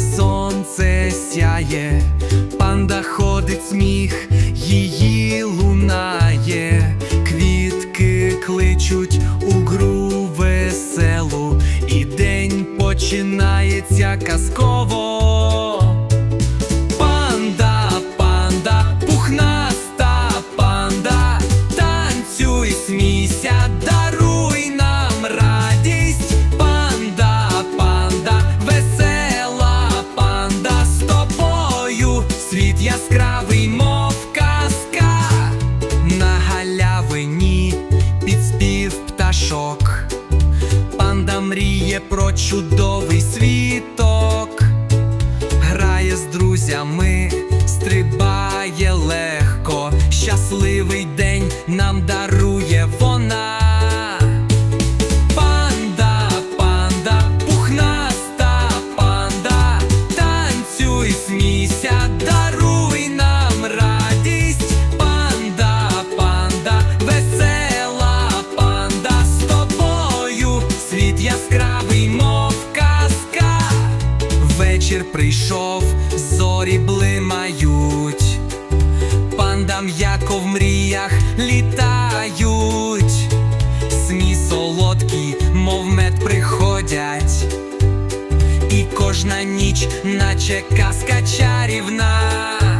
сонце сяє, панда ходить сміх, її лунає, квітки кличуть у гру веселу, і день починається казково. Панда, панда, пухнаста панда, танцюй, смійся. Яскравий, мов казка. На галявині під спів пташок. Панда мріє про чудовий світок грає з друзями, стрибає легко, щасливий день нам дарує Вечір прийшов, зорі блимають, панда м'яко в мріях літають, сні солодкі, мов мед приходять, і кожна ніч, наче казка чарівна.